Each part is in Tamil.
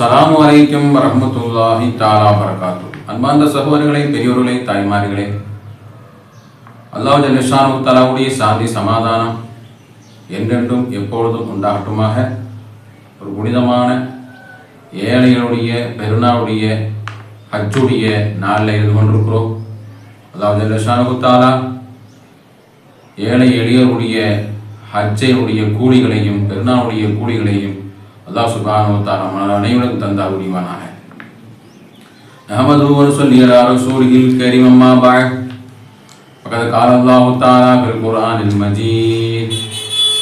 அஸ்ஸலாமு அலைக்கும் ரஹமத்துல்லாஹி தாலா பரகாத்து அன்பார்ந்த சகோதரர்களே பெரியோர்களே தாய்மார்களே அல்லாஹ் ஜல்லிஷானு தலாவுடைய சாந்தி சமாதானம் என்றென்றும் எப்பொழுதும் உண்டாகட்டுமாக ஒரு புனிதமான ஏழைகளுடைய பெருநாளுடைய ஹஜ்ஜுடைய நாளில் இருந்து கொண்டிருக்கிறோம் அதாவது ஜல்லிஷானு தாலா ஏழை எளியருடைய ஹஜ்ஜையுடைய கூலிகளையும் பெருநாளுடைய கூலிகளையும் அல்லாஹ் சுபானு தாலா மன அனைவரும் தந்தா முடிவானாக نحمده ونصلي على رسوله الكريم أما بعد فقد قال الله تعالى في القرآن المجيد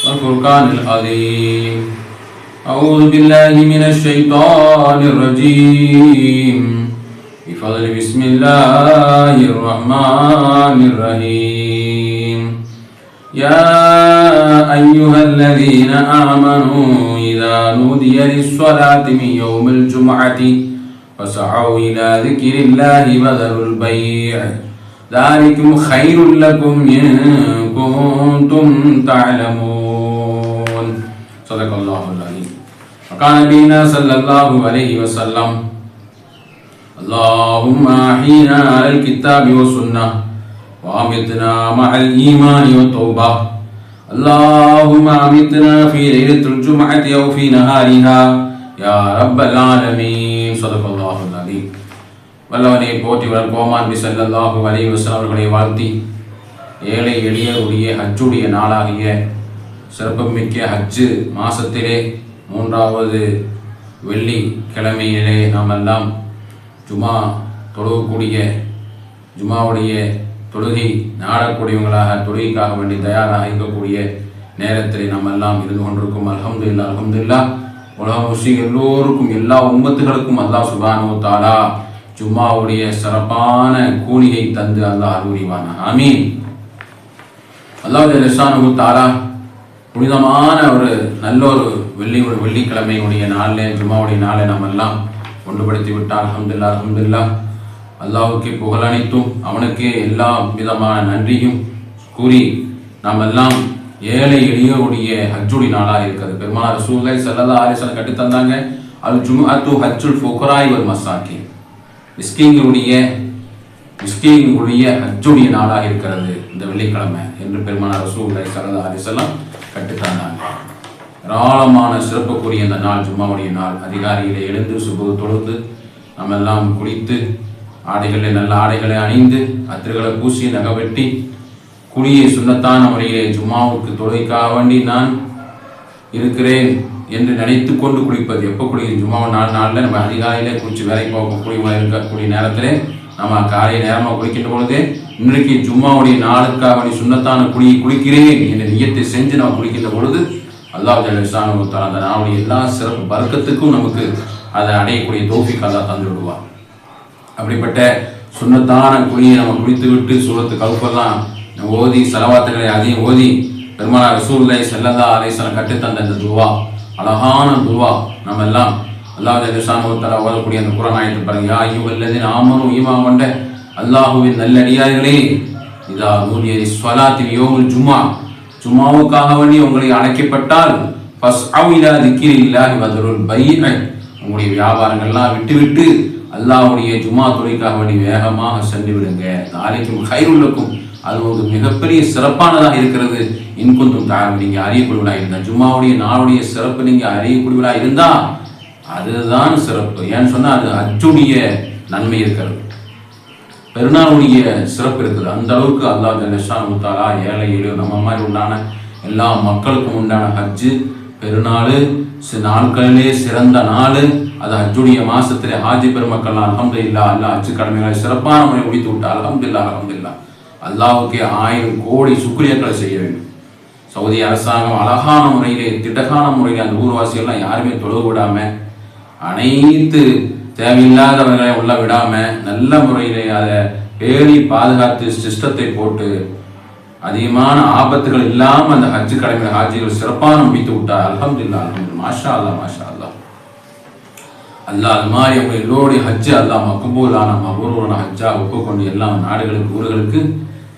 والفرقان العظيم أعوذ بالله من الشيطان الرجيم بفضل بسم الله الرحمن الرحيم يا أيها الذين آمنوا نودي للصلاة من يوم الجمعة. فسعوا إلى ذكر الله وذروا البيع. ذلكم خير لكم إن كنتم تعلمون. صدق الله العظيم. وقال نبينا صلى الله عليه وسلم اللهم أحينا على الكتاب والسنة وأمتنا مع الإيمان والتوبة. اللهم أمتنا في ليلة الجمعة أو في نهارها يا رب العالمين صدق الله العظيم வல்லவனை போற்றி வளர்க்கோமான் பி சல்லல்லாஹு அலைஹி வஸல்லம் அவர்களை வாழ்த்தி ஏழை எளியருடைய ஹஜ்ஜுடைய நாளாகிய சிறப்புமிக்க ஹஜ்ஜு மாசத்திலே மூன்றாவது வெள்ளி கிழமையிலே நாம் எல்லாம் ஜுமா தொழுகக்கூடிய ஜுமாவுடைய தொழுகை நாடக்கூடியவங்களாக தொழுகைக்காக வேண்டி தயாராக இருக்கக்கூடிய நேரத்தில் நாம் எல்லாம் இருந்து கொண்டிருக்கும். அல்ஹம்துலில்லா அல்ஹம்துலில்லா உலக முஸ்லீம் எல்லோருக்கும் எல்லா உம்மத்துகளுக்கும் அல்லாஹ் சுபானு தாலா ஜும்மாவுடைய சிறப்பான கூலியை தந்து அல்லாஹ் அருள்வான ஆமீன். அல்லாஹ் லிசானு தாலா புனிதமான ஒரு நல்ல ஒரு வெள்ளி ஒரு வெள்ளிக்கிழமையுடைய நாளில் ஜும்மாவுடைய நாளை நாம் எல்லாம் ஒன்றுபடுத்தி விட்டால் அல்ஹம்துலில்லாஹ் அல்ஹம்துலில்லாஹ். அல்லாவுக்கு புகழ் அனைத்தும் அவனுக்கே எல்லா விதமான நன்றியும் கூறி நாம் எல்லாம் ஏழை எளியோருடைய ஹஜ்ஜுடி நாளாக இருக்கிறது. பெருமாள் ரசூலை சல்லல்லா ஆலேசன் கட்டுத்தந்தாங்க அல் ஜும் அத்து ஹஜ்ஜுல் ஃபுக்ராய் ஒரு மசாக்கி மிஸ்கீங்களுடைய மிஸ்கீங்களுடைய ஹஜ்ஜுடைய நாளாக இருக்கிறது இந்த வெள்ளிக்கிழமை என்று பெருமாள் ரசூலை சல்லல்லா ஆலிசல்லாம் கட்டு ஏராளமான சிறப்புக்குரிய இந்த நாள் ஜும்மாவுடைய நாள். அதிகாரிகளை எழுந்து சுபு தொழுது நம்ம எல்லாம் குளித்து ஆடைகளை நல்ல ஆடைகளை அணிந்து அத்திரிகளை பூசி நகவெட்டி குழியை சுண்ணத்தான முறையிலே ஜும்மாவுக்கு தொழுகைக்காக வேண்டி நான் இருக்கிறேன் என்று நினைத்து கொண்டு குளிப்பது. எப்போ குளிக்கும் ஜும்மா நாலு நாளில் நம்ம அதிகாலையிலே குளிச்சு வேலைக்கு போகக்கூடிய இருக்கக்கூடிய நேரத்தில் நம்ம காலை நேரமாக குளிக்கின்ற பொழுது இன்றைக்கு ஜும்மாவுடைய நாளுக்காக வேண்டி சுண்ணத்தான குழியை குளிக்கிறேன் என்ற நியத்தை செஞ்சு நம்ம குளிக்கின்ற பொழுது அல்லாஹ் ஜலிசான அந்த நாளுடைய எல்லா சிறப்பு வர்க்கத்துக்கும் நமக்கு அதை அடையக்கூடிய தோஃபிக் அல்லாஹ் தந்து விடுவார் அப்படிப்பட்ட சுண்ணத்தான குழியை நம்ம குளித்து விட்டு சூரத்து கவுப்பெல்லாம் ஓதி செலவாத்துகளை அதையும் ஓதி பெருமான ரசூல்லை செல்லதா அலைசலம் கற்றுத்தந்த இந்த துவா அழகான துவா நம்ம எல்லாம் அல்லாஹ் ஜலிசானுவத்தலா ஓதக்கூடிய அந்த குரானாயத்தை பாருங்க. யா ஐயோ அல்லது ஆமனும் ஈமா கொண்ட அல்லாஹுவின் நல்லடியார்களே இதா நூலிய ஸ்வலாத்தி யோகுல் ஜும்மா ஜும்மாவுக்காக வேண்டி உங்களை அழைக்கப்பட்டால் ஃபஸ் அவிலா திக்கிரி இல்லாஹி வதருல் பையனை உங்களுடைய வியாபாரங்கள்லாம் விட்டுவிட்டு அல்லாவுடைய ஜும்மா துறைக்காக வேண்டி வேகமாக சென்று விடுங்க. நாளைக்கும் ஹைருள்ளக்கும் அது ஒரு மிகப்பெரிய சிறப்பானதாக இருக்கிறது. இன்கொந்தும் தாரம் நீங்க அறியக்கூடியவளாக இருந்தால் ஜும்மாவுடைய நாளுடைய சிறப்பு நீங்க அறியக்கூடியவளாக இருந்தா அதுதான் சிறப்பு. ஏன்னு சொன்னா அது அச்சுடைய நன்மை இருக்கிறது. பெருநாளுடைய சிறப்பு இருக்குது. அந்த அளவுக்கு அல்லாஹ் ஜல்லஷான் முத்தாலா ஏழை ஏழு நம்ம மாதிரி உண்டான எல்லா மக்களுக்கும் உண்டான ஹஜ்ஜு. பெருநாள் நாட்களிலே சிறந்த நாள். அது ஹஜ்ஜுடைய மாசத்துல ஹாஜி பெருமக்கள் அலமது இல்லா அல்லாஹ் ஹஜ்ஜு கடமைகளை சிறப்பான முறை முடித்து விட்டார் அலமதுல்லா அலமதுல்லா அல்லாவுக்கு ஆயிரம் கோடி சுக்ரியாக்களை செய்ய வேண்டும். சவுதி அரசாங்கம் அழகான முறையிலே திட்டகான முறையில் அந்த ஊர்வாசிகள்லாம் யாருமே தொழுது விடாம அனைத்து தேவையில்லாதவர்களை உள்ள விடாம நல்ல முறையிலே அதை பேணி பாதுகாத்து சிஸ்டத்தை போட்டு அதிகமான ஆபத்துகள் இல்லாமல் அந்த ஹஜ்ஜு கடமை ஹாஜிகள் சிறப்பான முடித்து விட்டார் அலமதுல்லா அலமது மாஷா அல்லாஹ் மாஷா அல்லாஹ் அது மாதிரி அவங்க எல்லோருடைய ஹஜ்ஜு அல்லாஹ் மக்குபூலான மபூர்வான ஹஜ்ஜா ஒப்புக்கொண்டு எல்லா நாடுகளுக்கு ஊர்களுக்கு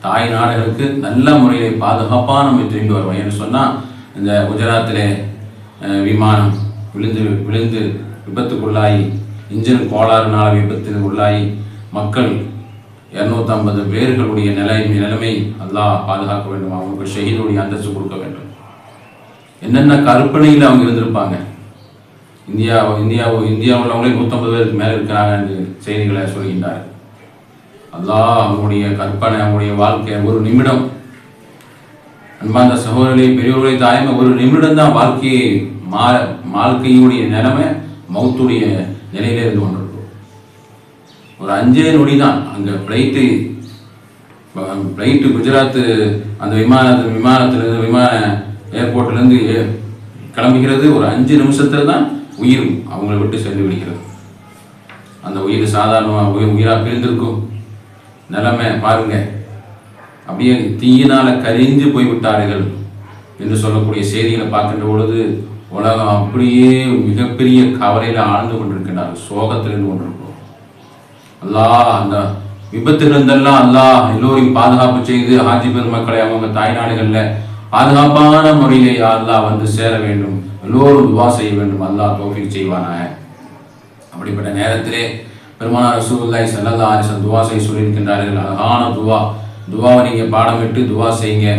தாய் நாடுகளுக்கு நல்ல முறையிலே பாதுகாப்பான நம்ம திரும்பி வருவோம் ஏன்னு சொன்னால் இந்த குஜராத்தில் விமானம் விழுந்து விழுந்து விபத்துக்குள்ளாகி இன்ஜின் கோளாறுனால விபத்திற்கு உள்ளாகி மக்கள் இரநூத்தம்பது பேர்களுடைய நிலை நிலைமை அல்லாஹ் பாதுகாக்க வேண்டும். அவங்களுக்கு ஷஹீதுடைய அந்தஸ்து கொடுக்க வேண்டும். என்னென்ன கற்பனையில் அவங்க இருந்திருப்பாங்க? இந்தியா இந்தியா இந்தியாவில் உள்ளவங்களே நூற்றம்பது பேருக்கு மேலே இருக்கிறாங்க என்று செய்திகளை சொல்கின்றார் அல்லாஹ் அவங்களுடைய கற்பனை அவங்களுடைய வாழ்க்கை ஒரு நிமிடம். அன்பார்ந்த சகோதரர்களே பெரியவர்களை தாய்மை ஒரு நிமிடம் தான் வாழ்க்கையை மா வாழ்க்கையுடைய நிலைமை மௌத்துடைய நிலையில இருந்து கொண்டிருக்கும். ஒரு அஞ்சே நொடி தான். அங்கே ஃப்ளைட்டு ஃப்ளைட்டு குஜராத்து அந்த விமானத்து விமானத்திலிருந்து விமான ஏர்போர்ட்லேருந்து கிளம்புகிறது. ஒரு அஞ்சு நிமிஷத்தில் தான் உயிர் அவங்களை விட்டு சென்று விடுகிறது. அந்த உயிர் சாதாரணமாக உயிர் உயிராக பிரிந்திருக்கும். நிலைமை பாருங்க. அப்படியே தீயினால் கரிஞ்சு போய்விட்டார்கள் என்று சொல்லக்கூடிய செய்திகளை பார்க்கின்ற பொழுது உலகம் அப்படியே மிகப்பெரிய கவலையில் ஆழ்ந்து கொண்டிருக்கின்றார் சோகத்தில் இருந்து கொண்டிருக்கிறோம். அல்லாஹ் அந்த விபத்திலிருந்தெல்லாம் அல்லாஹ் எல்லோரையும் பாதுகாப்பு செய்து ஹாஜி பெருமக்களை அவங்க தாய்நாடுகளில் பாதுகாப்பான முறையிலே அல்லா வந்து சேர வேண்டும். எல்லோரும் துவா செய்ய வேண்டும். அல்லாஹ் தோஃபிக் செய்வானாக. அப்படிப்பட்ட நேரத்திலே பெருமானார் ரசூல்லாய் ஸல்லல்லாஹு அலைஹி துவா செய்ய சொல்லியிருக்கின்றார்கள். அழகான துவா. துவாவை நீங்கள் பாடமிட்டு துவா செய்யுங்க.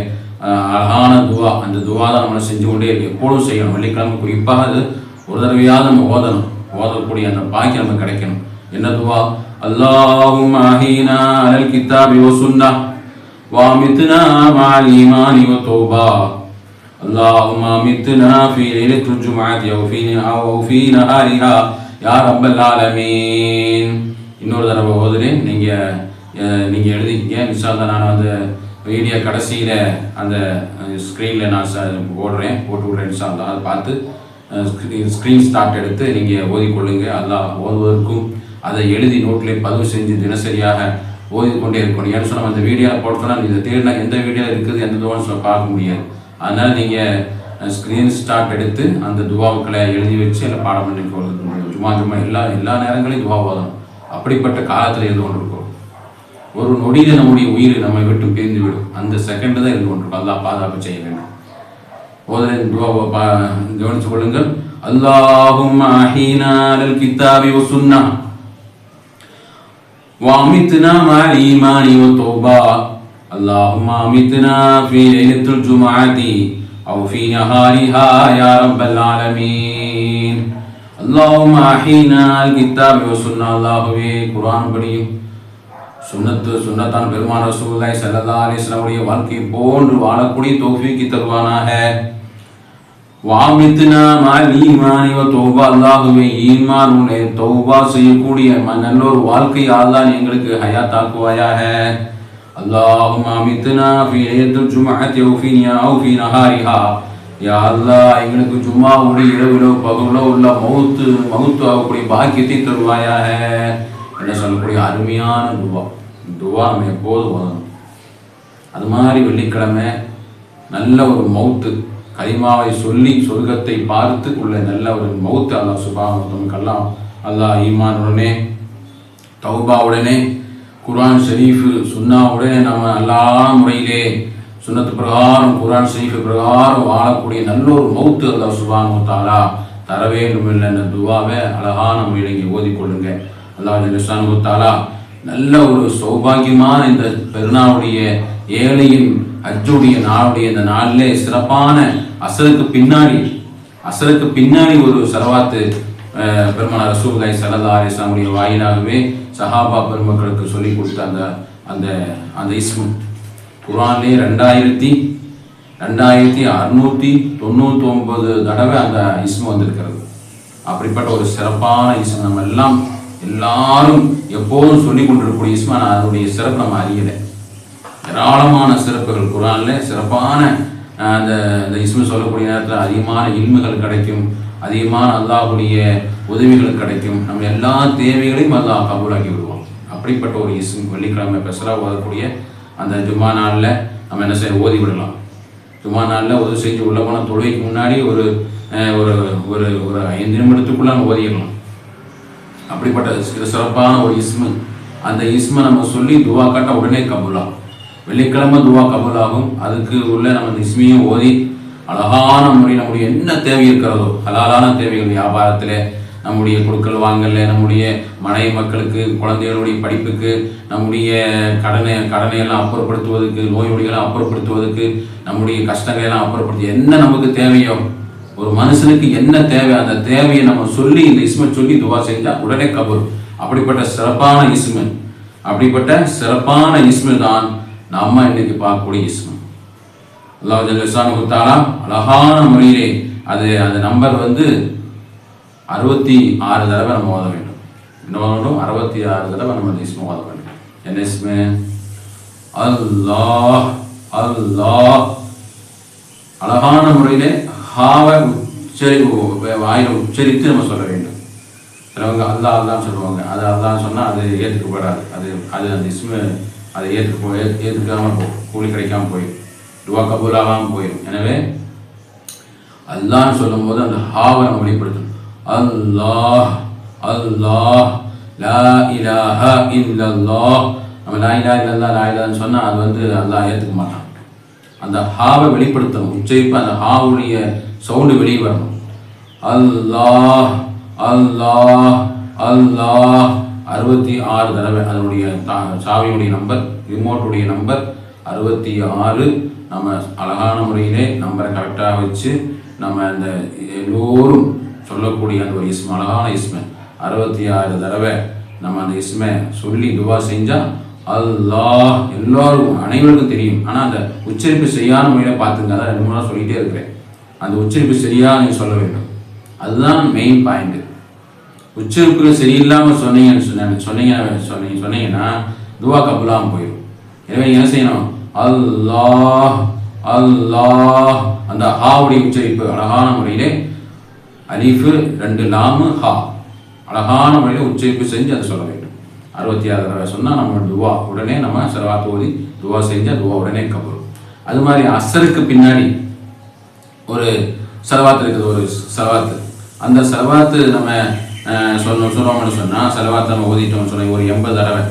அழகான துவா. அந்த துவா தான் நம்ம செஞ்சு கொண்டே இருக்கு. எப்பொழுதும் செய்யணும். வெள்ளிக்கிழமை குறிப்பாக அது ஒரு தடவையாவது நம்ம ஓதணும். ஓதக்கூடிய அந்த பாக்கியம் நமக்கு கிடைக்கணும். என்ன துவா? அல்லாஹும் அஹீனா அலல் கிதாபி வ சுன்னா வாமித்னா மஅல் ஈமானி வ தௌபா. اللهم امتنا في ليلة الجمعة أو في أو في نهارها يا رب العالمين இன்னொரு தடவை ஓதுறேன் நீங்கள் நீங்கள் எழுதிக்கங்க நிஷாந்தா நான் அந்த வீடியோ கடைசியில் அந்த ஸ்க்ரீனில் நான் ச- போடுறேன் போட்டு விட்றேன் நிஷாந்தா அதை பார்த்து ஸ்க்ரீன் ஸ்டார்ட் எடுத்து நீங்கள் ஓதிக்கொள்ளுங்க அல்லாஹ் ஓதுவதற்கும் அதை எழுதி நோட்டிலே பதிவு செஞ்சு தினசரியாக ஓதிக்கொண்டே இருக்கணும் ஏன்னு சொன்னால் அந்த வீடியோவில் போட்டோன்னா இதை தேடினா எந்த வீடியோ இருக்குது எந்த துவான்னு சொல்ல பார்க்க முடியாது அதனால் நீங்கள் ஸ்க்ரீன் ஸ்டாக் எடுத்து அந்த துவாவுக்களை எழுதி வச்சு இல்லை பாடம் பண்ணி கொள்ளுங்க சும்மா ஜுமா எல்லா எல்லா நேரங்களையும் துவாவாக தான். அப்படிப்பட்ட காலத்தில் இருந்து கொண்டிருக்கிறோம். ஒரு நொடியில் நம்முடைய உயிர் நம்மை விட்டு பிரிந்து விடும். அந்த செகண்ட் தான் இருந்து கொண்டிருக்கும். அல்லா பாதுகாப்பு செய்ய வேண்டும். ஓதரின் துவாவை கவனித்து கொள்ளுங்கள். அல்லாஹும் அஹீனாலல் கித்தாபி வ சுன்னா. வாமித்னா மா ஈமானி வ தோபா. اللهم أمتنا في ليلة الجمعة أو في نهارها يا رب العالمين اللهم أحينا الكتاب والسنة அல்லாஹுவே குர்ஆன் படியும் சுன்னத்து சுன்னத்தான் பெருமான் ரசூலுல்லாஹி ஸல்லல்லாஹு அலைஹி வஸல்லம் உடைய வாழ்க்கை போன்று வாழக்கூடிய தௌஃபீக்கி தருவானாக வாமித்துனா மால் ஈமானி வ தௌபா அல்லாஹுவே ஈமான் உடைய தௌபா செய்யக்கூடிய ம- நல்ல ஒரு வாழ்க்கை அல்லாஹ் எங்களுக்கு ஹயாத்தாக்குவாயாக அல்லாஹும் அமித்துனா ஃபி லைலத்துல் ஜும்அத்தி வ ஃபி அவு ஃபி நஹாரிஹா யா அல்லாஹ் எங்களுக்கு ஜும்மாவுடைய இரவிலோ பகலோ உள்ள மௌத்து மௌத்து ஆகக்கூடிய பாக்கியத்தை தருவாயாக. என்ன சொல்லக்கூடிய அருமையான துவா. துவா நம்ம எப்போதும் ஓதணும். அது மாதிரி வெள்ளிக்கிழமை நல்ல ஒரு மௌத்து. கரிமாவை சொல்லி சொர்க்கத்தை பார்த்து உள்ள நல்ல ஒரு மௌத்து. அல்லா சுபான் நமக்கெல்லாம் அல்லாஹ் ஈமான் உடனே தௌபா குரான் குர்ஆன் ஷரீஃபு சுன்னாவுடனே நம்ம எல்லா முறையிலே சுன்னத்து பிரகாரம் குர்ஆன் ஷரீஃபு பிரகாரம் வாழக்கூடிய நல்ல ஒரு மௌத்து அல்லாஹ் சுபான் தாலா தர வேண்டும் இல்லை என்ற துவாவை அழகான நம்ம இங்கே ஓதிக்கொள்ளுங்க அல்லாஹ் ஜல்லுஷானு தாலா நல்ல ஒரு சௌபாகியமான இந்த பெருநாளுடைய ஏழையின் அஜுடைய நாளுடைய இந்த நாளிலே சிறப்பான அசலுக்கு பின்னாடி அசலுக்கு பின்னாடி ஒரு செலவாத்து பெருமான ரசூல்லாய் ரசூலுல்லாஹி அலிஸ்லாமுடைய வாயிலாகவே சஹாபா பெருமக்களுக்கு சொல்லி கொடுத்த அந்த அந்த அந்த இஸ்மு. குரானே ரெண்டாயிரத்தி ரெண்டாயிரத்தி அறுநூத்தி தொண்ணூத்தி ஒன்பது தடவை அந்த இஸ்மு வந்திருக்கிறது. அப்படிப்பட்ட ஒரு சிறப்பான இஸ்மு. நம்ம எல்லாம் எல்லாரும் எப்போதும் சொல்லி கொண்டிருக்கக்கூடிய இஸ்மு அதனுடைய சிறப்பு நம்ம அறியலை. ஏராளமான சிறப்புகள் குரான்ல சிறப்பான அந்த இந்த இஸ்மு சொல்லக்கூடிய நேரத்தில் அதிகமான இன்மைகள் கிடைக்கும். அதிகமான அல்லாஹுடைய உதவிகள் கிடைக்கும். நம்ம எல்லா தேவைகளையும் அல்லாஹ் கபூலாக்கி விடுவோம் அப்படிப்பட்ட ஒரு இஸ்மு வெள்ளிக்கிழமை ஸ்பெஷலாக ஓதக்கூடிய அந்த ஜும்மா நாளில் நம்ம என்ன செய்ய ஓதி விடலாம். ஜும்மா நாளில் உதவி செஞ்சு உள்ள போன தொழுகைக்கு முன்னாடி ஒரு ஒரு ஒரு ஒரு ஐந்து நிமிடத்துக்குள்ள நம்ம ஓதிடலாம். அப்படிப்பட்ட சிறப்பான ஒரு இஸ்மு. அந்த இஸ்மை நம்ம சொல்லி துவா காட்ட உடனே கபூலாகும் வெள்ளிக்கிழமை துவா கபலாகும். அதுக்கு உள்ள நம்ம அந்த ஓதி அழகான முறை நம்முடைய என்ன தேவை இருக்கிறதோ ஹலாலான தேவைகள் வியாபாரத்தில் நம்முடைய கொடுக்கல் வாங்கல நம்முடைய மனைவி மக்களுக்கு குழந்தைகளுடைய படிப்புக்கு நம்முடைய கடனை கடனை எல்லாம் அப்புறப்படுத்துவதற்கு நோய் அப்புறப்படுத்துவதற்கு நம்முடைய கஷ்டங்களை எல்லாம் அப்புறப்படுத்தி என்ன நமக்கு தேவையோ ஒரு மனுஷனுக்கு என்ன தேவை அந்த தேவையை நம்ம சொல்லி இந்த இஸ்மை சொல்லி துவா செஞ்சால் உடனே கபூர். அப்படிப்பட்ட சிறப்பான இஸ்மை. அப்படிப்பட்ட சிறப்பான இஸ்மை தான் நம்ம இன்னைக்கு பார்க்கக்கூடிய இஸ்மு அல்லாஹ் ஜல்லிசான் கொடுத்தாலா அழகான முறையிலே அது அந்த நம்பர் வந்து அறுபத்தி ஆறு தடவை நம்ம ஓத வேண்டும். என்ன அறுபத்தி ஆறு தடவை நம்ம அந்த இஸ்மை ஓத வேண்டும். என்ன இஸ்மு? அல்லாஹ் அல்லாஹ். அழகான முறையிலே ஹாவை உச்சரி வாயில் உச்சரித்து நம்ம சொல்ல வேண்டும். சிலவங்க அல்லா அல்லான்னு சொல்லுவாங்க. அது அல்லான்னு சொன்னால் அது ஏற்றுக்கப்படாது. அது அது அந்த இஸ்மு அதை ஏற்று போ ஏற்றுக்காமல் போ கூலி கிடைக்காமல் போயிடும் துவா கபூலாகாமல் போயிடும் எனவே அல்லான்னு சொல்லும்போது அந்த ஹாவை நம்ம வெளிப்படுத்தணும். அல்லாஹ் அல்லாஹ் லா இலாஹ இல்லல்லாஹ். நம்ம லா இலா இல்லல்லா லா இலான்னு சொன்னால் அது வந்து அல்லாஹ் ஏற்றுக்க மாட்டான். அந்த ஹாவை வெளிப்படுத்தணும். உச்சரிப்பு அந்த ஹாவுடைய சவுண்டு வெளியே வரணும். அல்லாஹ் அல்லாஹ் அல்லாஹ். அறுபத்தி ஆறு தடவை அதனுடைய தா- சாவியுடைய நம்பர் ரிமோட்டுடைய நம்பர் அறுபத்தி ஆறு நம்ம அழகான முறையிலே நம்பரை கரெக்டாக வச்சு நம்ம அந்த எல்லோரும் சொல்லக்கூடிய அந்த ஒரு இஸ்ம அழகான இஸ்மை அறுபத்தி ஆறு தடவை நம்ம அந்த இஸ்மை சொல்லி துவா செஞ்சால் அல்லா எல்லோருக்கும் அனைவருக்கும் தெரியும். ஆனால் அந்த உச்சரிப்பு சரியான முறையில் பார்த்துங்க. அதான் ரெண்டு மூணு நாள் சொல்லிட்டே இருக்கிறேன். அந்த உச்சரிப்பு சரியாக நீங்கள் சொல்ல வேண்டும். அதுதான் மெயின் பாயிண்ட் உச்சரிப்பு சரியில்லாமல் சொன்னீங்கன்னு சொன்ன சொன்னீங்க சொன்னீங்க சொன்னீங்கன்னா துவா கபுலாமல் போயிடும் எனவே என்ன செய்யணும்? அல்லாஹ் அல்லாஹ். அந்த ஹாவுடைய உச்சரிப்பு அழகான முறையிலே அலிஃபு ரெண்டு லாமு ஹா. அழகான முறையில் உச்சரிப்பு செஞ்சு அதை சொல்ல வேண்டும். அறுபத்தி ஆறு தடவை சொன்னால் நம்ம துவா உடனே நம்ம செலவா ஓதி துவா செஞ்சு துவா உடனே கபரும் அது மாதிரி அசருக்கு பின்னாடி ஒரு செலவாத்து இருக்குது ஒரு செலவாத்து. அந்த செலவாத்து நம்ம சொன்ன சொல்லுவோம்னு சொன்னால் செலவாத்தை நம்ம ஓதிட்டோம்னு ஒரு எண்பது தடவை.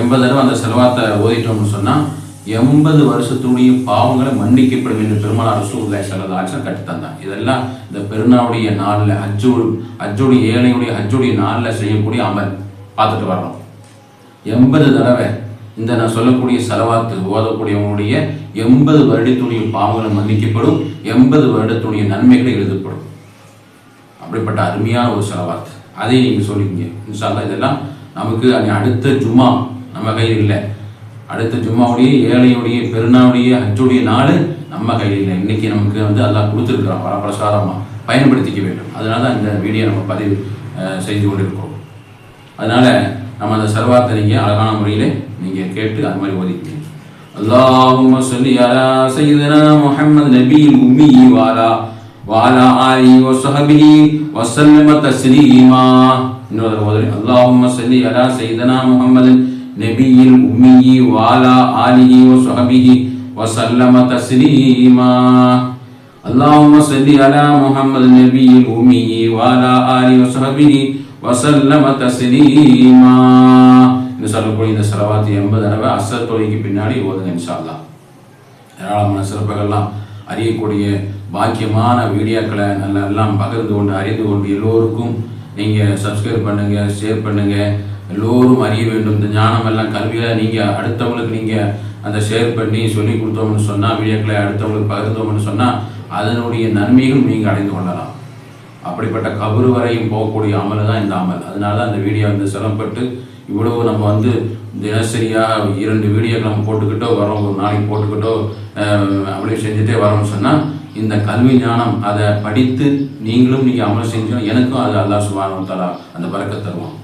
எண்பது தடவை அந்த செலவாத்தை ஓதிட்டோம்னு சொன்னால் எண்பது வருஷத்துடைய பாவங்களை மன்னிக்கப்படும் என்று பெருமாள் அரசூர்லாய் சல்லா ஆட்சியில் கட்டுத்தந்தான் இதெல்லாம் இந்த பெருநாளுடைய நாளில் ஹஜ்ஜு ஹஜ்ஜுடைய ஏழையுடைய ஹஜ்ஜுடைய நாளில் செய்யக்கூடிய அமல். பார்த்துட்டு வரணும். எண்பது தடவை இந்த நான் சொல்லக்கூடிய செலவாத்து ஓதக்கூடியவங்களுடைய எண்பது வருடத்துடைய பாவங்களை மன்னிக்கப்படும் எண்பது வருடத்துடைய நன்மைகள் எழுதப்படும். அப்படிப்பட்ட அருமையான ஒரு செலவாத்து அதை நீங்கள் சொல்லிக்கங்க இன்ஷால்லா இதெல்லாம் நமக்கு அனி- அடுத்த ஜும்மா நம்ம கையில் இல்லை அடுத்த ஜும்மாவுடைய ஏழையுடைய பெருநாளுடைய ஹஜ்ஜுடைய நாள் நம்ம கையில் இல்லை இன்னைக்கு நமக்கு வந்து அல்லாஹ் கொடுத்துருக்குறான் வரப்பிரசாதமாக பயன்படுத்திக்க வேண்டும் அதனால தான் இந்த வீடியோ நம்ம பதிவு அஹ், செய்து கொண்டிருக்கிறோம் அதனால நம்ம அந்த சர்வாத்தை நீங்கள் அழகான முறையில் நீங்கள் கேட்டு அது மாதிரி ஓதிக்கணும் اللهم صل على سيدنا محمد نبي الأمي وعلى وعلى آله وصحبه وسلم تسليما இன்னொரு ஓதுறே اللهم صل على سيدنا محمد نبي الأمي وعلى آله وصحبه وسلم تسليما اللهم صل على محمد النبي الأمي وعلى آله وصحبه وسلم تسليما இந்த சொல்லக்கூடிய இந்த செலவாத்தி எண்பது தடவை அசர் தொழிலுக்கு பின்னாடி ஓதுங்க இன்ஷா அல்லாஹ் ஏராளமான சிறப்புகள்லாம் அறியக்கூடிய பாக்கியமான வீடியோக்களை நல்லா எல்லாம் பகிர்ந்து கொண்டு அறிந்து கொண்டு எல்லோருக்கும் நீங்கள் சப்ஸ்கிரைப் பண்ணுங்கள் ஷேர் பண்ணுங்கள் எல்லோரும் அறிய வேண்டும். இந்த ஞானம் எல்லாம் கல்வியை நீங்கள் அடுத்தவங்களுக்கு நீங்கள் அந்த ஷேர் பண்ணி சொல்லி கொடுத்தோம்னு சொன்னால் வீடியோக்களை அடுத்தவங்களுக்கு பகிர்ந்தோம்னு சொன்னால் அதனுடைய நன்மையும் நீங்கள் அடைந்து கொள்ளலாம். அப்படிப்பட்ட கபரு வரையும் போகக்கூடிய அமல் தான் இந்த அமல். அதனால தான் இந்த வீடியோ வந்து சிரமப்பட்டு இவ்வளவு நம்ம வந்து தினசரியாக இரண்டு வீடியோக்கள் நம்ம போட்டுக்கிட்டோ வரோம் ஒரு நாளைக்கு போட்டுக்கிட்டோ அப்படி அப்படியே செஞ்சுட்டே வரோம்னு சொன்னால் இந்த கல்வி ஞானம் அதை படித்து நீங்களும் நீங்கள் அமல் செஞ்சோம் எனக்கும் அது அல்லா சுபானம் தலா அந்த பறக்க தருவோம்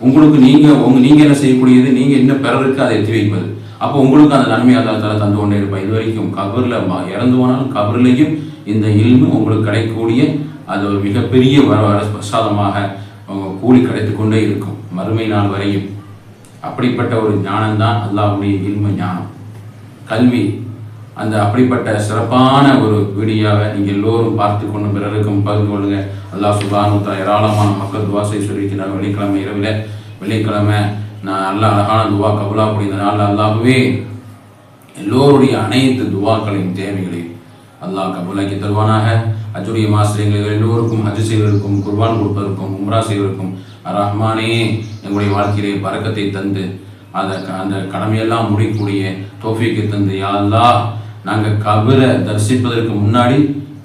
உங்களுக்கு நீங்கள் உங்க நீங்கள் என்ன செய்யக்கூடியது நீங்கள் என்ன பிறருக்கு அதை எத்தி வைப்பது? அப்போ உங்களுக்கு அந்த நன்மை அல்லா தலா தந்து கொண்டே இருப்பா இது வரைக்கும் கபரில் இறந்து போனாலும் கபர்லையும் இந்த இல்மு உங்களுக்கு கிடைக்கக்கூடிய அது ஒரு மிகப்பெரிய வர வர பிரசாதமாக கூலி கிடைத்து கொண்டே இருக்கும். மறுமை நாள் வரையும். அப்படிப்பட்ட ஒரு ஞானம்தான் அல்லாவுடைய இல்ம ஞானம். கல்வி அந்த அப்படிப்பட்ட சிறப்பான ஒரு வீடியோவை நீங்கள் எல்லோரும் பார்த்து கொண்டு பிறருக்கும் பகிர்ந்து கொள்ளுங்கள் அல்லாஹ் சுபானு ஏராளமான மக்கள் துவாசை சொல்லியிருக்கிறார். வெள்ளிக்கிழமை இரவில் வெள்ளிக்கிழமை நான் நல்ல அழகான துவா கபுலா கூடிய இந்த நாளில் எல்லோருடைய அனைத்து துவாக்களையும் தேவைகளையும் அல்லாஹ் கபுலாக்கி தருவானாக. ஹஜ்ஜுடைய மாசத்தில் எல்லோருக்கும் ஹஜ் செய்வதற்கும் குர்பான் கொடுப்பதற்கும் உம்ரா செய்வதற்கும் ரஹ்மானே எங்களுடைய வாழ்க்கையிலே பறக்கத்தை தந்து அந்த அந்த கடமையெல்லாம் முடிக்கக்கூடிய தோஃபிக்கு தந்து யா அல்லாஹ் நாங்கள் கபரை தரிசிப்பதற்கு முன்னாடி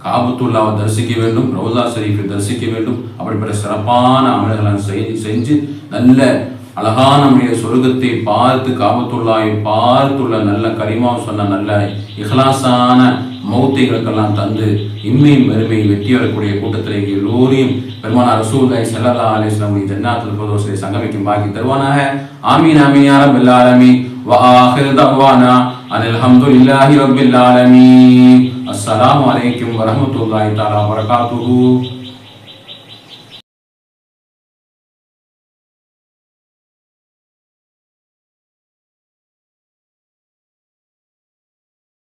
காபத்துல்லாவை தரிசிக்க வேண்டும் ரவுதா ஷரீஃபை தரிசிக்க வேண்டும். அப்படிப்பட்ட சிறப்பான அமல்களை செய்து செஞ்சு நல்ல அழகான நம்முடைய சொர்க்கத்தை பார்த்து காபத்துள்ளாவை பார்த்துள்ள நல்ல கரிமா சொன்ன நல்ல இஹலாசான மௌத்தைகளுக்கெல்லாம் தந்து இம்மையும் பெருமையும் வெற்றி வரக்கூடிய கூட்டத்தில் எல்லோரையும் பெருமானார் ரசூல்லாய் சல்லா அலிஸ்லாமுடைய ஜன்னாத்தில் பொதுவசை சங்கமிக்கும் பாக்கி தருவானாக. ஆமீன் ஆமீன் யாரம் எல்லாரமி வ ஆஹிர் தவானா. الحمدللہ رب العالمین۔ السلام علیکم ورحمۃ اللہ تعالی وبرکاتہ۔